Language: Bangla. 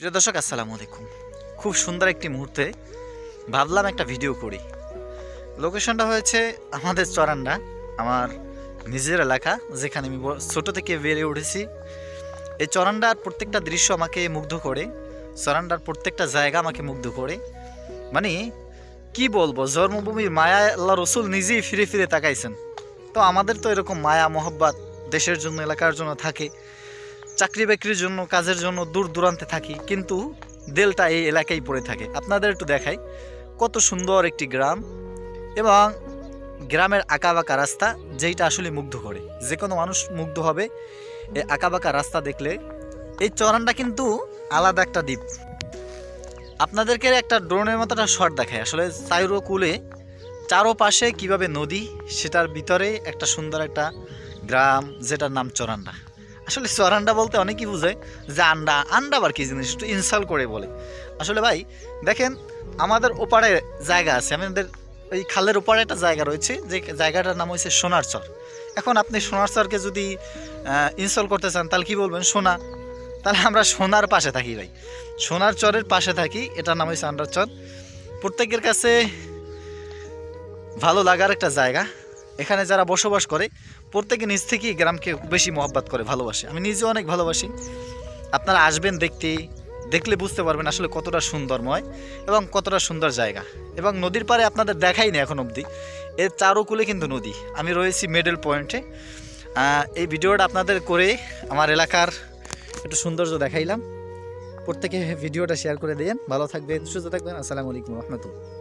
প্রিয় দর্শক, আসসালামু আলাইকুম। খুব সুন্দর একটি মুহূর্তে ভাবলাম একটা ভিডিও করি। লোকেশনটা হয়েছে আমাদের চরান্ডা, আমার নিজের এলাকা, যেখানে আমি ছোট থেকে বেড়ে উঠেছি। এই চরান্ডার প্রত্যেকটা দৃশ্য আমাকে মুগ্ধ করে, চরান্ডার প্রত্যেকটা জায়গা আমাকে মুগ্ধ করে। মানে কি বলব, জন্মভূমির মায়া আল্লাহ রসুল নিজেই ফিরে ফিরে তাকাইছেন। তো আমাদের তো এরকম মায়া, মহব্বত দেশের জন্য, এলাকার জন্য থাকে। চাকরি বাকরির জন্য, কাজের জন্য দূর দূরান্তে থাকি, কিন্তু দেলটা এই এলাকায় পড়ে থাকে। আপনাদের একটু দেখাই। কত সুন্দর একটি গ্রাম এবং গ্রামের আঁকাবাঁকা রাস্তা, যেইটা আসলে মুগ্ধ করে। যে কোনো মানুষ মুগ্ধ হবে এই আঁকাবাঁকা রাস্তা দেখলে। এই চরানটা কিন্তু আলাদা একটা দ্বীপ। আপনাদেরকে একটা ড্রোনের মতো একটা শট দেখায় আসলে চাইরো কুলে চারোপাশে কীভাবে নদী, সেটার ভিতরে একটা সুন্দর একটা গ্রাম, যেটার নাম চরান্ডা আসলে চরান্ডা বলতে অনেকেই বুঝে যে আন্ডা আন্ডা আবার কি জিনিস? একটু ইনসাল করে বলে। আসলে ভাই, দেখেন, আমাদের ওপারে জায়গা আছে। আমাদের ওই খালের ওপারে একটা জায়গা রয়েছে, যে জায়গাটার নাম হচ্ছে সোনার চর। এখন আপনি সোনার চরকে যদি ইনস্টল করতে চান, তাহলে কী বলবেন? সোনা। তাহলে আমরা সোনার পাশে থাকি ভাই। সোনার চরের পাশে থাকি, এটার নাম হচ্ছে আন্ডার চর। প্রত্যেকের কাছে ভালো লাগার একটা জায়গা। এখানে যারা বসবাস করে, প্রত্যেকে নিজ থেকেই গ্রামকে বেশি মহব্বত করে, ভালোবাসে। আমি নিজেও অনেক ভালোবাসি। আপনারা আসবেন দেখতে, দেখলে বুঝতে পারবেন আসলে কতটা সুন্দরময় এবং কতটা সুন্দর জায়গা। এবং নদীর পাড়ে আপনাদের দেখাই না এখন অবধি। এর চারোকুলে কিন্তু নদী। আমি রয়েছি মিডল পয়েন্টে এই ভিডিওটা আপনাদের করে আমার এলাকার একটু সৌন্দর্য দেখাইলাম। প্রত্যেকে ভিডিওটা শেয়ার করে দেন ভালো থাকবেন, সুস্থ থাকবেন। আসসালামু আলাইকুম রহমতুল্লাহ।